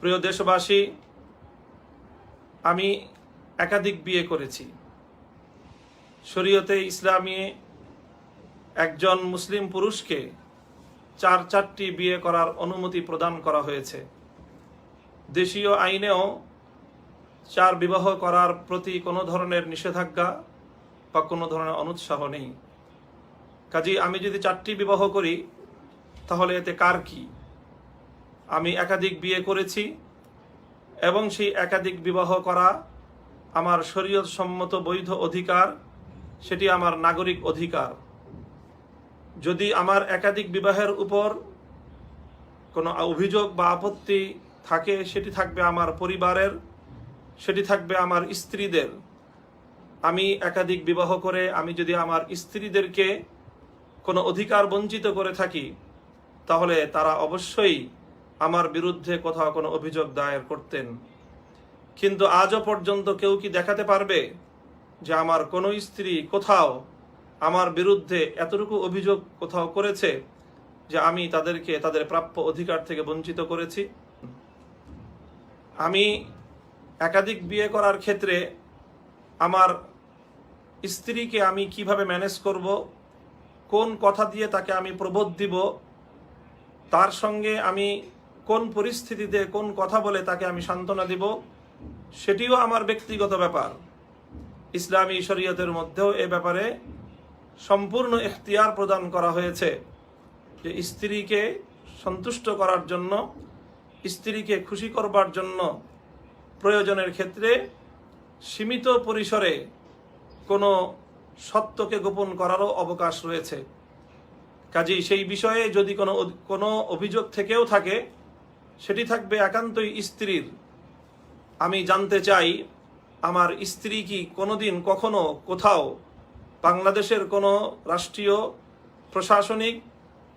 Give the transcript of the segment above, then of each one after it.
প্রিয় দেশবাসী, আমি একাধিক বিয়ে করেছি। শরীয়তে ইসলামী একজন মুসলিম পুরুষকে চার চারটি বিয়ে করার অনুমতি প্রদান করা হয়েছে। দেশীয় আইনেও চার বিবাহ করার প্রতি কোনো ধরনের নিষেধাজ্ঞা বা কোনো ধরনের অনুৎসাহ নেই। কাজেই আমি যদি চারটি বিবাহ করি, তাহলে এতে কার কি? আমি একাধিক বিয়ে করেছি এবং সেই একাধিক বিবাহ করা আমার শরীয়ত সম্মত বৈধ অধিকার, সেটি আমার নাগরিক অধিকার। যদি আমার একাধিক বিবাহের উপর কোনো অভিযোগ বা আপত্তি থাকে, সেটি থাকবে আমার পরিবারের, সেটি থাকবে আমার স্ত্রীদের। আমি একাধিক বিবাহ করে, আমি যদি আমার স্ত্রীদেরকে কোনো অধিকার বঞ্চিত করে থাকি, তাহলে তারা অবশ্যই আমার বিরুদ্ধে কোথাও কোনো অভিযোগ দায়ের করতেন। কিন্তু আজও পর্যন্ত কেউ কি দেখাতে পারবে যে আমার কোনো স্ত্রী কোথাও আমার বিরুদ্ধে এতটুকু অভিযোগ কোথাও করেছে যে আমি তাদেরকে তাদের প্রাপ্য অধিকার থেকে বঞ্চিত করেছি? আমি একাধিক বিয়ে করার ক্ষেত্রে আমার স্ত্রীকে আমি কীভাবে ম্যানেজ করব? কোন কথা দিয়ে তাকে আমি প্রবোধ দিব? তার সঙ্গে আমি কোন পরিস্থিতিতে কোন কথা বলে তাকে আমি সান্ত্বনা দিব, সেটিও আমার ব্যক্তিগত ব্যাপার। ইসলামী শরীয়তের মধ্যেও এ ব্যাপারে সম্পূর্ণ এখতিয়ার প্রদান করা হয়েছে যে স্ত্রীকে সন্তুষ্ট করার জন্য, স্ত্রীকে খুশি করবার জন্য প্রয়োজনের ক্ষেত্রে সীমিত পরিসরে কোনো সত্যকে গোপন করারও অবকাশ রয়েছে। কাজেই সেই বিষয়ে যদি কোনো কোনো অভিযোগ থেকেও থাকে সেটি থাকবে একান্তই স্ত্রীর। আমি জানতে চাই, আমার স্ত্রী কি কোনোদিন কখনো কোথাও বাংলাদেশের কোনো রাষ্ট্রীয়, প্রশাসনিক,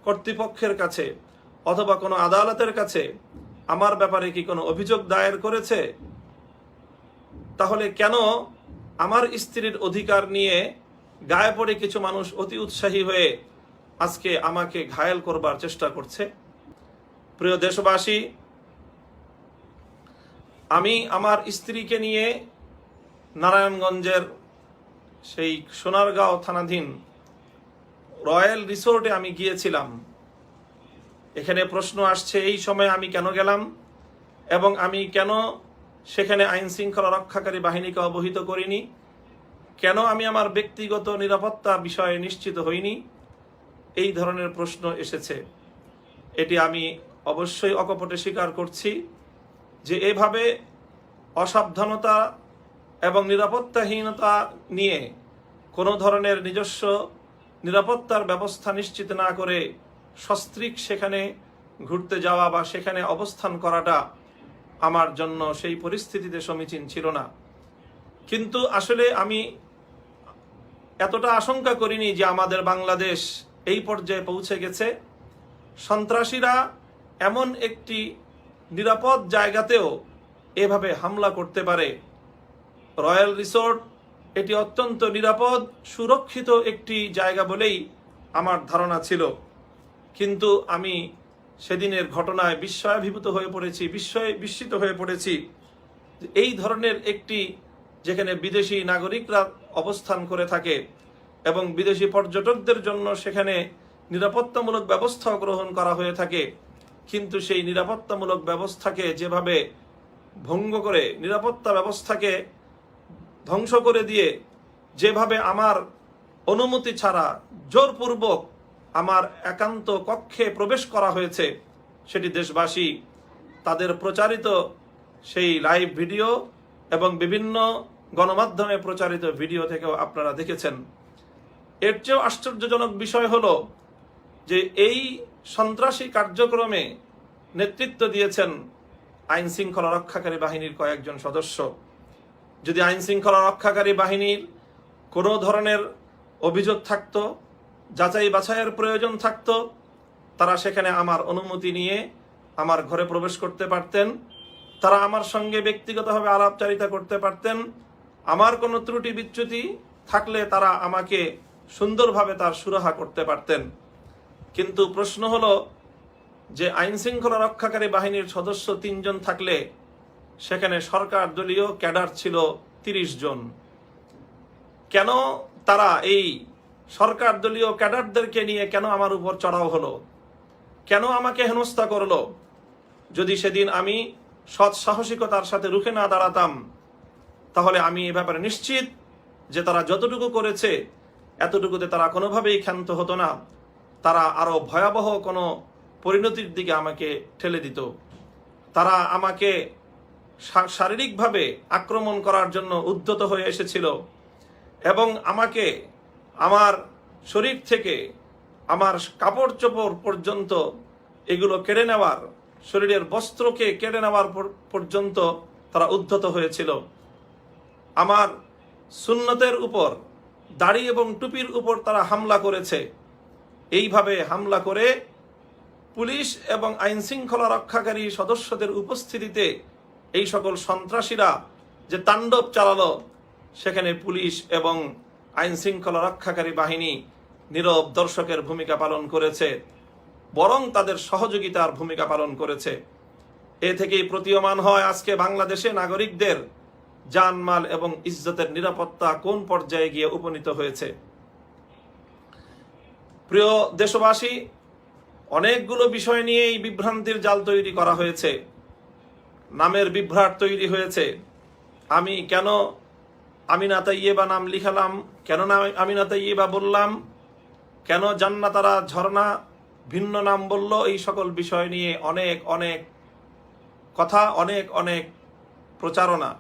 কর্তৃপক্ষের কাছে অথবা কোনো আদালতের কাছে আমার ব্যাপারে কি কোনো অভিযোগ দায়ের করেছে? তাহলে কেন আমার স্ত্রীর অধিকার নিয়ে গায়ে পড়ে কিছু মানুষ অতি উৎসাহী হয়ে আজকে আমাকে ঘায়েল করবার চেষ্টা করছে? প্রিয় দেশবাসী, আমি আমার স্ত্রীকে নিয়ে নারায়ণগঞ্জের সেই সোনারগাঁও থানাধীন রয়্যাল রিসোর্টে আমি গিয়েছিলাম। এখানে প্রশ্ন আসছে, এই সময় আমি কেন গেলাম এবং আমি কেন সেখানে আইন শৃঙ্খলা রক্ষাকারী বাহিনীকে অবহিত করিনি? কেন আমি আমার ব্যক্তিগত নিরাপত্তা বিষয়ে নিশ্চিত হইনি? এই ধরনের প্রশ্ন এসেছে। এটি আমি অবশ্যই অকপটে স্বীকার করছি যে এভাবে অসাবধানতা এবং নিরাপত্তাহীনতা নিয়ে কোনো ধরনের নিজস্ব নিরাপত্তার ব্যবস্থা নিশ্চিত না করে সস্ত্রীক সেখানে ঘুরতে যাওয়া বা সেখানে অবস্থান করাটা আমার জন্য সেই পরিস্থিতিতে সমীচীন ছিল না। কিন্তু আসলে আমি এতটা আশঙ্কা করিনি যে আমাদের বাংলাদেশ এই পর্যায়ে পৌঁছে গেছে। সন্ত্রাসীরা এমন একটি নিরাপদ জায়গাতেও এভাবে হামলা করতে পারে। রয়্যাল রিসোর্ট এটি অত্যন্ত নিরাপদ, সুরক্ষিত একটি জায়গা বলেই আমার ধারণা ছিল। কিন্তু আমি সেদিনের ঘটনায় বিস্ময়াভিভূত হয়ে পড়েছি, বিস্ময়ে বিস্মিত হয়ে পড়েছি এই ধরনের একটি যেখানে বিদেশি নাগরিকরা অবস্থান করে থাকে এবং বিদেশি পর্যটকদের জন্য সেখানে নিরাপত্তামূলক ব্যবস্থাও গ্রহণ করা হয়ে থাকে। কিন্তু সেই নিরাপত্তামূলক ব্যবস্থাকে যেভাবে ভঙ্গ করে, নিরাপত্তা ব্যবস্থাকে ধ্বংস করে দিয়ে যেভাবে আমার অনুমতি ছাড়া জোরপূর্বক আমার একান্ত কক্ষে প্রবেশ করা হয়েছে, সেটি দেশবাসী তাদের প্রচারিত সেই লাইভ ভিডিও এবং বিভিন্ন গণমাধ্যমে প্রচারিত ভিডিও থেকেও আপনারা দেখেছেন। এর চেয়েও আশ্চর্যজনক বিষয় হলো যে এই সন্ত্রাসী কার্যক্রমে নেতৃত্ব দিয়েছেন আইন শৃঙ্খলা রক্ষাকারী বাহিনীর কয়েকজন সদস্য। যদি আইন শৃঙ্খলা রক্ষাকারী বাহিনীর কোনো ধরনের অভিযোগ থাকতো, যাচাই বাছাইয়ের প্রয়োজন থাকত, তারা সেখানে আমার অনুমতি নিয়ে আমার ঘরে প্রবেশ করতে পারতেন, তারা আমার সঙ্গে ব্যক্তিগতভাবে আলাপচারিতা করতে পারতেন, আমার কোনো ত্রুটি বিচ্যুতি থাকলে তারা আমাকে সুন্দরভাবে তার সুরাহা করতে পারতেন। কিন্তু প্রশ্ন হলো যে আইন শৃঙ্খলা রক্ষাকারী বাহিনীর সদস্য তিনজন থাকলে সেখানে সরকার দলীয় ক্যাডার ছিল তিরিশ জন। কেন তারা এই সরকার দলীয় ক্যাডারদেরকে নিয়ে কেন আমার উপর চড়াও হলো? কেন আমাকে হেনস্থা করল? যদি সেদিন আমি সৎ সাহসিকতার সাথে রুখে না দাঁড়াতাম, তাহলে আমি এ ব্যাপারে নিশ্চিত যে তারা যতটুকু করেছে, এতটুকুতে তারা কোনোভাবেই ক্ষান্ত হতো না। তারা আরও ভয়াবহ কোনো পরিণতির দিকে আমাকে ঠেলে দিত। তারা আমাকে শারীরিকভাবে আক্রমণ করার জন্য উদ্যত হয়ে এসেছিল এবং আমাকে আমার শরীর থেকে আমার কাপড় চোপড় পর্যন্ত এগুলো কেড়ে নেওয়ার, শরীরের বস্ত্রকে কেড়ে নেওয়ার পর- পর্যন্ত তারা উদ্ধত হয়েছিল। আমার সুন্নতের উপর, দাড়ি এবং টুপির উপর তারা হামলা করেছে। এইভাবে হামলা করে পুলিশ এবং আইন শৃঙ্খলা রক্ষাকারী সদস্যদের উপস্থিতিতে এই সকল সন্ত্রাসীরা যে তাণ্ডব চালালো, সেখানে পুলিশ এবং আইন শৃঙ্খলা রক্ষাকারী বাহিনী নীরব দর্শকের ভূমিকা পালন করেছে, বরং তাদের সহযোগিতার ভূমিকা পালন করেছে। এ থেকেই প্রতীয়মান হয় আজকে বাংলাদেশে নাগরিকদের জানমাল এবং ইজ্জতের নিরাপত্তা কোন পর্যায়ে গিয়ে উপনীত হয়েছে। প্রিয় দেশবাসী অনেকগুলো বিষয় নিয়ে এই বিভ্রান্তির জাল তৈরি করা হয়েছে। নামের বিভ্রাট তৈরি হয়েছে। আমি কেন আমিনা তাইয়েবা নাম লিখালাম? কেন না আমিনা তাইয়েবা বললাম? কেন জান্নাতারা ঝর্ণা ভিন্ন নাম বলল? এই সকল বিষয় নিয়ে অনেক অনেক কথা, অনেক অনেক প্রচারণা।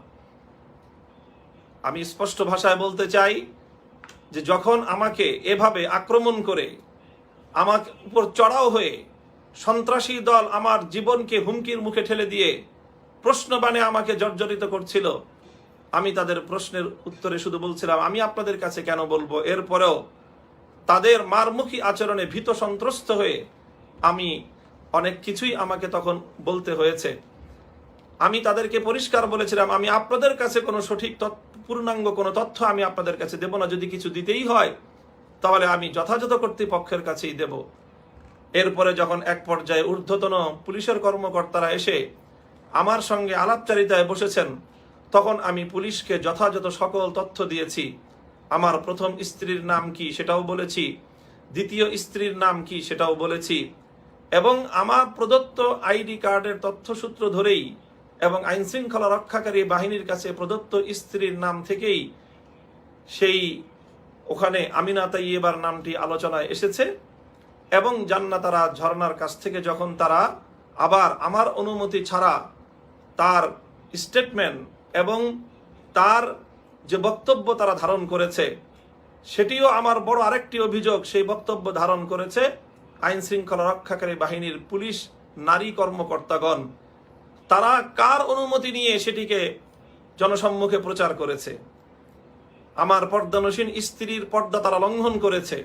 আমি স্পষ্ট ভাষায় বলতে চাই যে যখন আমাকে এভাবে আক্রমণ করে আমার উপর চড়াও হয়ে সন্ত্রাসী দল আমার জীবনকে হুমকির মুখে ঠেলে দিয়ে প্রশ্নবাণে আমাকে জর্জরিত করছিল। আমি তাদের প্রশ্নের উত্তরে শুধু বলছিলাম, আমি আপনাদের কাছে কেন বলব? এরপরেও তাদের মারমুখী আচরণে ভীত সন্ত্রস্ত হয়ে আমি অনেক কিছুই আমাকে তখন বলতে হয়েছে। আমি তাদেরকে পরিষ্কার বলেছিলাম, আমি আপনাদের কাছে কোনো সঠিক পূর্ণাঙ্গ কোনো তথ্য আমি আপনাদের কাছে দেব না। যদি কিছু দিতেই হয় তাহলে আমি যথাযথ কর্তৃপক্ষের কাছেই দেব। এরপরে যখন এক পর্যায়ে ঊর্ধ্বতন পুলিশের কর্মকর্তারা এসে আমার সঙ্গে আলাপচারিতায় বসেছেন, তখন আমি পুলিশকে যথাযথ সকল তথ্য দিয়েছি। আমার প্রথম স্ত্রীর নাম কি সেটাও বলেছি, দ্বিতীয় স্ত্রীর নাম কি সেটাও বলেছি, এবং আমার প্রদত্ত আইডি কার্ডের তথ্যসূত্র ধরেই এবং আইন শৃঙ্খলা রক্ষাকারী বাহিনীর কাছে প্রদত্ত স্ত্রীর নাম থেকেই সেই ওখানে আমিনা তাইয়েবার নামটি আলোচনায় এসেছে এবং জান্নাতারা ঝর্নার কাছ থেকে যখন তারা আবার আমার অনুমতি ছাড়া তার স্টেটমেন্ট এবং তার যে বক্তব্য তারা ধারণ করেছে, সেটিও আমার বড় আরেকটি অভিযোগ, সেই বক্তব্য ধারণ করেছে আইন শৃঙ্খলা রক্ষাকারী বাহিনীর পুলিশ নারী কর্মকর্তাগণ। তারা কার অনুমতি নিয়ে সেটিকে জনসম্মুখে প্রচার করেছে? আমার পর্দানসীন স্ত্রীর পর্দা তারা লঙ্ঘন করেছে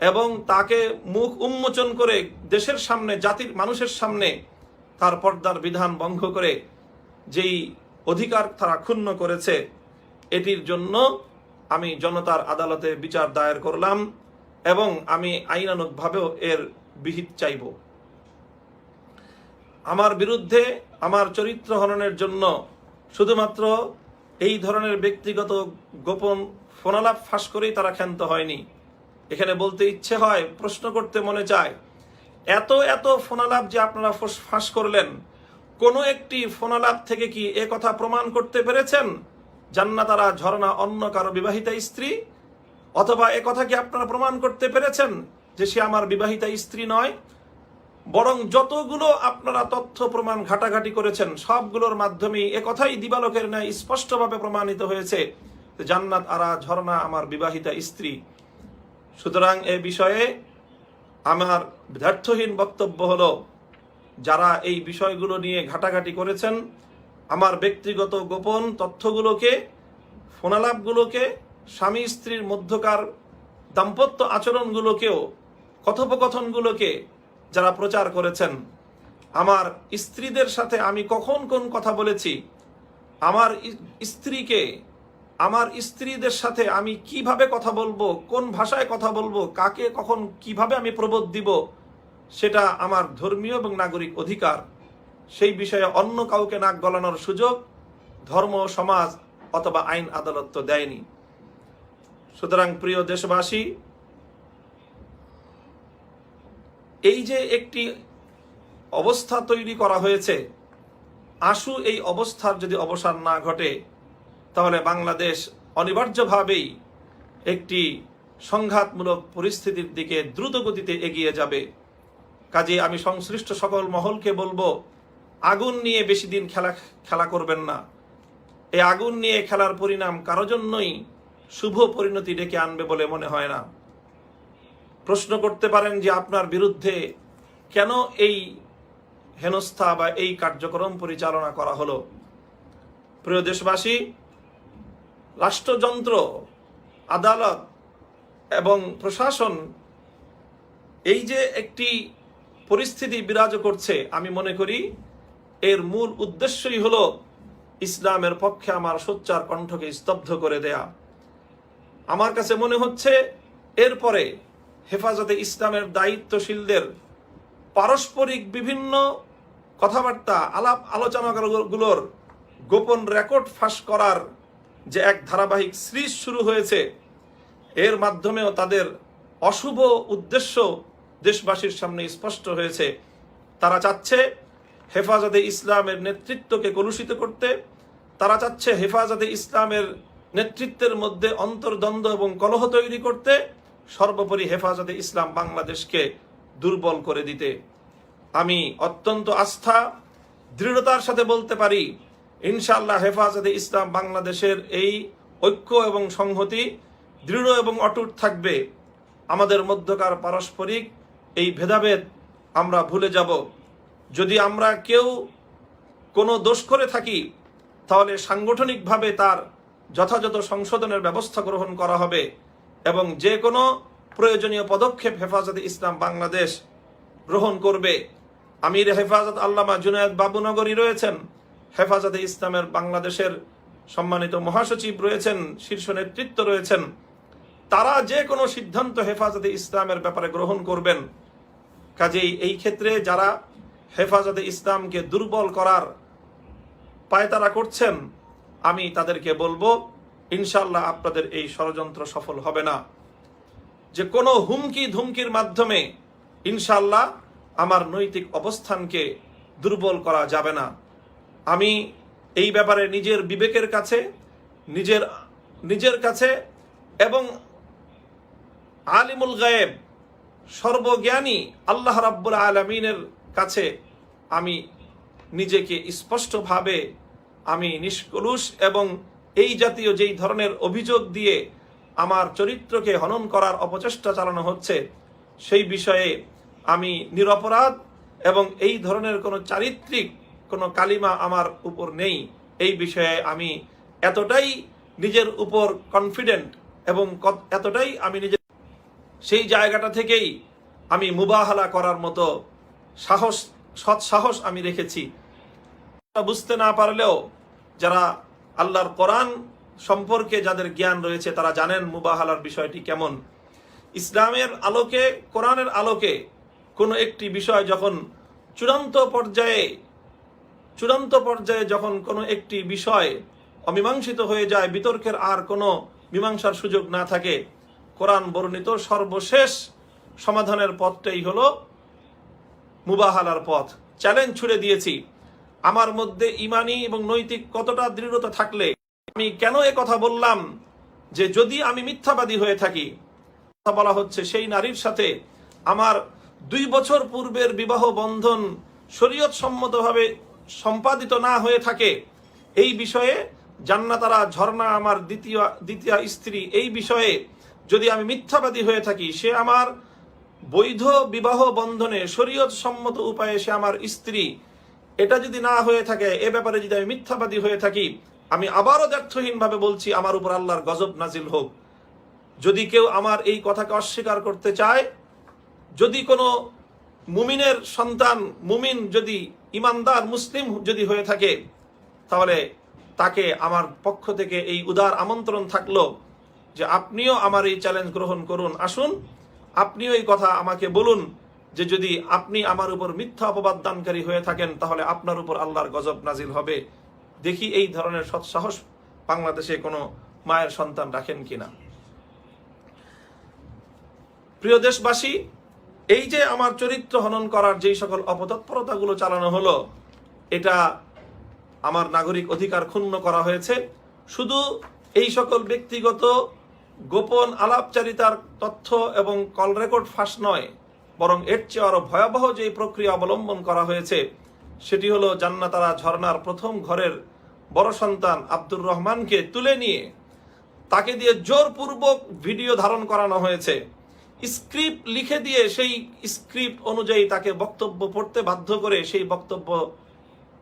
এবং তাকে মুখ উন্মোচন করে দেশের সামনে, জাতির মানুষের সামনে তার পর্দার বিধান ভঙ্গ করে যেই অধিকার তারা ক্ষুণ্ণ করেছে, এটির জন্য আমি জনতার আদালতে বিচার দায়ের করলাম এবং আমি আইনানুগভাবেও এর বিহিত চাইব। আমার বিরুদ্ধে, আমার চরিত্র হননের জন্য শুধুমাত্র এই ধরনের ব্যক্তিগত গোপন ফোনালাপ ফাঁস করেই তারা ক্ষান্ত হয়নি। এখানে বলতে ইচ্ছে হয়, প্রশ্ন করতে মনে চায়, এত এত ফোনালাপ যে আপনারা ফস- করলেন, কোনো একটি ফোনালাপ থেকে কি এ কথা প্রমাণ করতে পেরেছেন? জান্নাতারা ঝর্ণা অন্য কারও বিবাহিতা স্ত্রী? অথবা এ কথা কি আপনারা প্রমাণ করতে পেরেছেন যে সে আমার বিবাহিতা স্ত্রী নয়? বরং যতগুলো আপনারা তথ্য প্রমাণ ঘাটাঘাটি করেছেন, সবগুলোর মাধ্যমেই এ কথাই দিবালোকের ন্যায় স্পষ্টভাবে প্রমাণিত হয়েছে জান্নাত আরা ঝর্ণা আমার বিবাহিতা স্ত্রী। সুতরাং এ বিষয়ে আমার ব্যর্থহীন বক্তব্য হলো, যারা এই বিষয়গুলো নিয়ে ঘাটাঘাটি করেছেন, আমার ব্যক্তিগত গোপন তথ্যগুলোকে, ফোনালাপগুলোকে, স্বামী স্ত্রীর মধ্যকার দাম্পত্য আচরণগুলোকেও, কথোপকথনগুলোকে যারা প্রচার করেছেন, আমার স্ত্রীদের সাথে আমি কখন কোন কথা বলেছি, আমার স্ত্রীকে, আমার স্ত্রীদের সাথে আমি কীভাবে কথা বলব, কোন ভাষায় কথা বলব, কাকে কখন কীভাবে আমি প্রবোধ দিব, সেটা আমার ধর্মীয় এবং নাগরিক অধিকার। সেই বিষয়ে অন্য কাউকে নাক গলানোর সুযোগ ধর্ম, সমাজ অথবা আইন আদালত তো দেয়নি। সুতরাং প্রিয় দেশবাসী এই যে একটি অবস্থা তৈরি করা হয়েছে, আশু এই অবস্থার যদি অবসান না ঘটে, তাহলে বাংলাদেশ অনিবার্যভাবেই একটি সংঘাতমূলক পরিস্থিতির দিকে দ্রুত গতিতে এগিয়ে যাবে। কাজে আমি সংশ্লিষ্ট সকল মহলকে বলব, আগুন নিয়ে বেশি দিন খেলা খেলা করবেন না। এই আগুন নিয়ে খেলার পরিণাম কারও জন্যই শুভ পরিণতি ডেকে আনবে বলে মনে হয় না। প্রশ্ন করতে পারেন যে আপনার বিরুদ্ধে কেন এই হেনস্থা বা এই কার্যক্রম পরিচালনা করা হলো? প্রিয় দেশবাসী, রাষ্ট্রযন্ত্র, আদালত এবং প্রশাসন এই যে একটি পরিস্থিতি বিরাজ করছে, আমি মনে করি এর মূল উদ্দেশ্যই হলো ইসলামের পক্ষে আমার সোচ্চার কণ্ঠকে স্তব্ধ করে দেয়া। আমার কাছে মনে হচ্ছে এরপরে হেফাজতে ইসলামের দায়িত্বশীলদের পারস্পরিক বিভিন্ন কথাবার্তা, আলাপ আলোচনাগুলোর গোপন রেকর্ড ফাঁস করার যে এক ধারাবাহিক সিরিজ শুরু হয়েছে, এর মাধ্যমেও তাদের অশুভ উদ্দেশ্য দেশবাসীর সামনে স্পষ্ট হয়েছে। তারা চাচ্ছে হেফাজতে ইসলামের নেতৃত্বকে কলুষিত করতে, তারা চাচ্ছে হেফাজতে ইসলামের নেতৃত্বের মধ্যে অন্তর্দ্বন্দ্ব এবং কলহ তৈরি করতে সর্বোপরি হেফাজতে ইসলাম বাংলাদেশকে দুর্বল করে দিতে। আমি অত্যন্ত আস্থা, দৃঢ়তার সাথে বলতে পারি ইনশাল্লাহ হেফাজতে ইসলাম বাংলাদেশের এই ঐক্য এবং সংহতি দৃঢ় এবং অটুট থাকবে। আমাদের মধ্যকার পারস্পরিক এই ভেদাভেদ আমরা ভুলে যাব। যদি আমরা কেউ কোনো দোষ করে থাকি, তাহলে সাংগঠনিকভাবে তার যথাযথ সংশোধনের ব্যবস্থা গ্রহণ করা হবে। এবং যে কোনো প্রয়োজনীয় পদক্ষেপ হেফাজতে ইসলাম বাংলাদেশ গ্রহণ করবে। আমির হেফাজত আল্লামা জুনায়দ বাবুনগরী রয়েছেন। হেফাজতে ইসলামের বাংলাদেশের সম্মানিত মহাসচিব রয়েছেন, শীর্ষ নেতৃত্ব রয়েছেন। তারা যে কোনো সিদ্ধান্ত হেফাজতে ইসলামের ব্যাপারে গ্রহণ করবেন। কাজেই এই ক্ষেত্রে যারা হেফাজতে ইসলামকে দুর্বল করার পায়তারা করছেন, আমি তাদেরকে বলব ইনশাল্লাহ আপনাদের এই ষড়যন্ত্র সফল হবে না। যে কোনো হুমকি ধুমকির মাধ্যমে ইনশাল্লাহ আমার নৈতিক অবস্থানকে দুর্বল করা যাবে না। আমি এই ব্যাপারে নিজের বিবেকের কাছে, নিজের নিজের কাছে এবং আলিমুল গায়েব, সর্বজ্ঞানী আল্লাহ রাব্বুল আলমিনের কাছে আমি নিজেকে স্পষ্টভাবে আমি নিষ্কলুষ এবং এই জাতীয় যেই ধরনের অভিযোগ দিয়ে আমার চরিত্রকে হনন করার অপচেষ্টা চালানো হচ্ছে, সেই বিষয়ে আমি নিরপরাধ এবং এই ধরনের কোনো চারিত্রিক কোনো কালিমা আমার উপর নেই। এই বিষয়ে আমি এতটাই নিজের উপর কনফিডেন্ট এবং এতটাই আমি নিজের সেই জায়গাটা থেকেই আমি মুবাহালা করার মতো সাহস সৎ সাহস আমি রেখেছি। বুঝতে না পারলেও যারা আল্লাহর কোরআন সম্পর্কে যাদের জ্ঞান রয়েছে, তারা জানেন মুবাহালার বিষয়টি কেমন। ইসলামের আলোকে, কোরআনের আলোকে কোনো একটি বিষয় যখন চূড়ান্ত পর্যায়ে চূড়ান্ত পর্যায়ে যখন কোনো একটি বিষয় অমীমাংসিত হয়ে যায়, বিতর্কের আর কোনো মীমাংসার সুযোগ না থাকে, কোরআন বর্ণিত সর্বশেষ সমাধানের পথটাই হলো মুবাহালার পথ। চ্যালেঞ্জ ছুড়ে দিয়েছি। আমার মধ্যে ইমানি এবং নৈতিক কতটা দৃঢ়তা থাকলে আমি কেন এ কথা বললাম যে যদি আমি মিথ্যাবাদী হয়ে থাকি? কথা বলা হচ্ছে সেই নারীর সাথে আমার দুই বছর পূর্বের বিবাহ বন্ধন শরীয়ত সম্মতভাবে সম্পাদিত না হয়ে থাকে। এই বিষয়ে জান্নাতারা ঝর্ণা আমার দ্বিতীয় দ্বিতীয় স্ত্রী। এই বিষয়ে যদি আমি মিথ্যাবাদী হয়ে থাকি, সে আমার বৈধ বিবাহ বন্ধনে শরীয়ত সম্মত উপায়ে সে আমার স্ত্রী। এটা যদি না হয়ে থাকে, এ ব্যাপারে যদি আমি মিথ্যাবাদী হয়ে থাকি, আমি আবারও ব্যর্থহীনভাবে বলছি, আমার উপর আল্লাহর গজব নাজিল হোক। যদি কেউ আমার এই কথাকে অস্বীকার করতে চায়, যদি কোনো মুমিনের সন্তান, মুমিন যদি ইমানদার, মুসলিম যদি হয়ে থাকে, তাহলে তাকে আমার পক্ষ থেকে এই উদার আমন্ত্রণ থাকল যে আপনিও আমার এই চ্যালেঞ্জ গ্রহণ করুন। আসুন, আপনিও এই কথা আমাকে বলুন। যে যদি আপনি আমার উপর মিথ্যা অপবাদ দানকারী হয়ে থাকেন, তাহলে আপনার উপর আল্লাহর গজব নাজিল হবে। দেখি এই ধরনের সৎসাহস বাংলাদেশে কোনো মায়ের সন্তান রাখেন কিনা। প্রিয় দেশবাসী, এই যে আমার চরিত্র হনন করার যেই সকল অপতৎপরতাগুলো চালানো হলো, এটা আমার নাগরিক অধিকার ক্ষুণ্ণ করা হয়েছে। শুধু এই সকল ব্যক্তিগত গোপন আলাপচারিতার তথ্য এবং কল রেকর্ড ফাঁস নয় বরং এর চেয়ে আরও ভয়াবহ যে প্রক্রিয়া অবলম্বন করা হয়েছে, সেটি হলো জান্নাতারা ঝর্নার প্রথম ঘরের বড় সন্তান আব্দুর রহমানকে তুলে নিয়ে তাকে দিয়ে জোরপূর্বক ভিডিও ধারণ করানো হয়েছে। স্ক্রিপ্ট লিখে দিয়ে সেই স্ক্রিপ্ট অনুযায়ী তাকে বক্তব্য পড়তে বাধ্য করে সেই বক্তব্য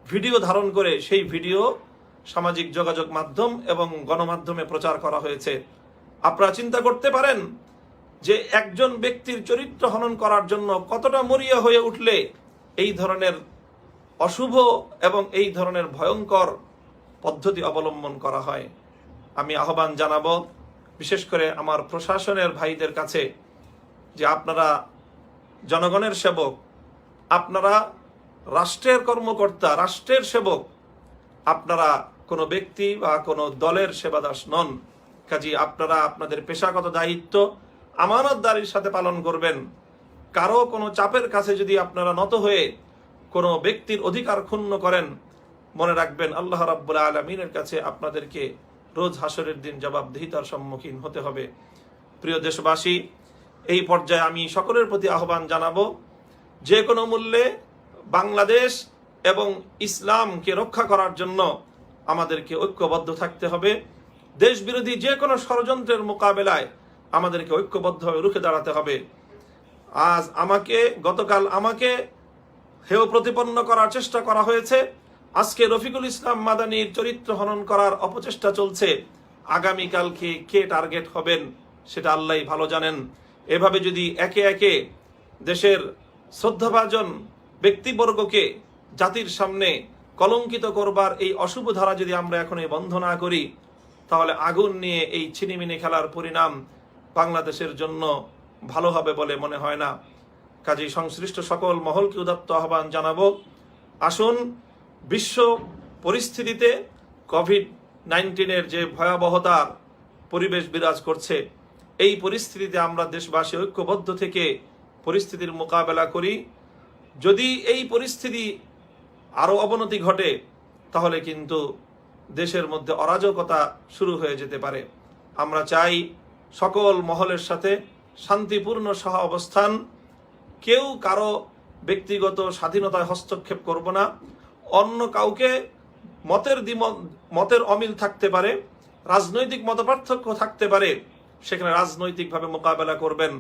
ভিডিও ধারণ করে সেই ভিডিও সামাজিক যোগাযোগ মাধ্যম এবং গণমাধ্যমে প্রচার করা হয়েছে। আপনারা চিন্তা করতে পারেন যে একজন ব্যক্তির চরিত্র হনন করার জন্য কতটা মরিয়া হয়ে উঠলে এই ধরনের অশুভ এবং এই ধরনের ভয়ঙ্কর পদ্ধতি অবলম্বন করা হয়? আমি আহ্বান জানাব, বিশেষ করে আমার প্রশাসনের ভাইদের কাছে, যে আপনারা জনগণের সেবক, আপনারা রাষ্ট্রের কর্মকর্তা, রাষ্ট্রের সেবক, আপনারা কোনো ব্যক্তি বা কোনো দলের সেবাদাস নন। কাজী, আপনারা আপনাদের পেশাগত দায়িত্ব আমানতদারির সাথে পালন করবেন। কারও কোনো চাপের কাছে যদি আপনারা নত হয়ে কোনো ব্যক্তির অধিকার ক্ষুণ্ণ করেন, মনে রাখবেন আল্লাহ রাব্বুল আলমিনের কাছে আপনাদেরকে রোজ হাসরের দিন জবাবদিহিতার সম্মুখীন হতে হবে। প্রিয় দেশবাসী, এই পর্যায়ে আমি সকলের প্রতি আহ্বান জানাব, যে কোনো মূল্যে বাংলাদেশ এবং ইসলামকে রক্ষা করার জন্য আমাদেরকে ঐক্যবদ্ধ থাকতে হবে। দেশ বিরোধী যে কোনো ষড়যন্ত্রের মোকাবেলায় আমাদেরকে ঐক্যবদ্ধভাবে রুখে দাঁড়াতে হবে। আজ আমাকে, গতকাল আমাকে হেয় প্রতিপন্ন করার চেষ্টা করা হয়েছে। আজকে রফিকুল ইসলাম মাদানির চরিত্র হনন করার অপচেষ্টা চলছে। আগামীকালকে কে টার্গেট হবেন সেটা আল্লাহ ভালো জানেন। এভাবে যদি একে একে দেশের শ্রদ্ধাভাজন ব্যক্তিবর্গকে জাতির সামনে কলঙ্কিত করবার এই অশুভ ধারা যদি আমরা এখন এই বন্ধ না করি, তাহলে আগুন নিয়ে এই ছিনিমিনি খেলার পরিণাম বাংলাদেশের জন্য ভালো হবে বলে মনে হয় না। কাজেই সংশ্লিষ্ট সকল মহলকে উদাত্ত আহ্বান জানাব। আসুন, বিশ্ব পরিস্থিতিতে কোভিড নাইন্টিনের যে ভয়াবহতার পরিবেশ বিরাজ করছে, এই পরিস্থিতিতে আমরা দেশবাসী ঐক্যবদ্ধ থেকে পরিস্থিতির মোকাবেলা করি। যদি এই পরিস্থিতি আরও অবনতি ঘটে, তাহলে কিন্তু দেশের মধ্যে অরাজকতা শুরু হয়ে যেতে পারে। আমরা চাই সকল মহলের সাথে শান্তিপূর্ণ সহ অবস্থান। কেউ কারও ব্যক্তিগত স্বাধীনতায় হস্তক্ষেপ করব না। অন্য কাউকে মতের দ্বিমত, মতের অমিল থাকতে পারে, রাজনৈতিক মতপার্থক্য থাকতে পারে, সেখানে রাজনৈতিকভাবে মোকাবেলা করবেন।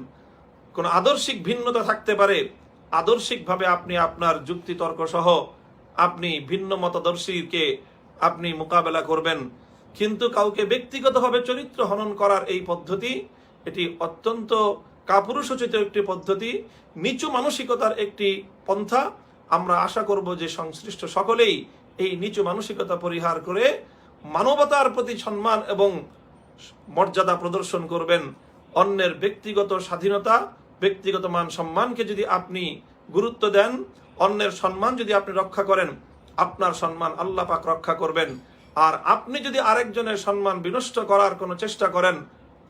কোন আদর্শিক ভিন্নতা থাকতে পারে, আদর্শিকভাবে আপনি আপনার যুক্তি তর্ক সহ আপনি ভিন্ন মতদর্শীকে আপনি মোকাবেলা করবেন। কিন্তু কাউকে ব্যক্তিগতভাবে চরিত্র হনন করার এই পদ্ধতি, এটি অত্যন্ত কাপুরুষোচিত একটি পদ্ধতি, নিচু মানসিকতার একটি পন্থা। আমরা আশা করব যে সংশ্লিষ্ট সকলেই এই নিচু মানসিকতা পরিহার করে মানবতার প্রতি সম্মান এবং মর্যাদা প্রদর্শন করবেন। অন্যের ব্যক্তিগত স্বাধীনতা, ব্যক্তিগত মান সম্মানকে যদি আপনি গুরুত্ব দেন, অন্যের সম্মান যদি আপনি রক্ষা করেন, আপনার সম্মান আল্লাহ পাক রক্ষা করবেন। আর আপনি যদি আরেকজনের সম্মান বিনষ্ট করার কোনো চেষ্টা করেন,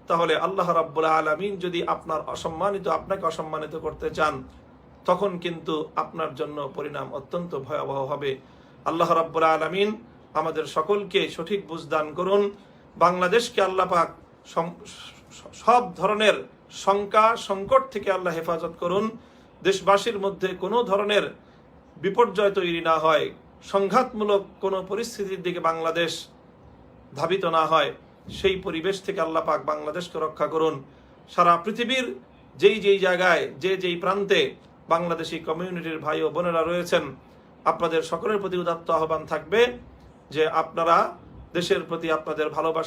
তাহলে আল্লাহ রাব্বুল আলমিন যদি আপনার অসম্মানিত, আপনাকে অসম্মানিত করতে চান, তখন কিন্তু আপনার জন্য পরিণাম অত্যন্ত ভয়াবহ হবে। আল্লাহ রাব্বুল আলমিন আমাদের সকলকে সঠিক বুঝদান করুন। বাংলাদেশকে আল্লাহ পাক সব ধরনের শঙ্কা, সংকট থেকে আল্লাহ হেফাজত করুন। দেশবাসীর মধ্যে কোনো ধরনের বিপর্যয় তৈরি না হয়। সংঘাতমূলক কোনো পরিস্থিতির দিকে বাংলাদেশ ধাবিত না হয়, সেই পরিবেশ থেকে আল্লাহ পাক বাংলাদেশকে রক্ষা করুন। সারা পৃথিবীর যেই যেই জায়গায়, যে যেই প্রান্তে বাংলাদেশি কমিউনিটির ভাই ও বোনেরা রয়েছেন, আপনাদের সকলের প্রতি উদাত্ত আহ্বান থাকবে যে আপনারা দেশের প্রতি আপনাদের ভালোবাসা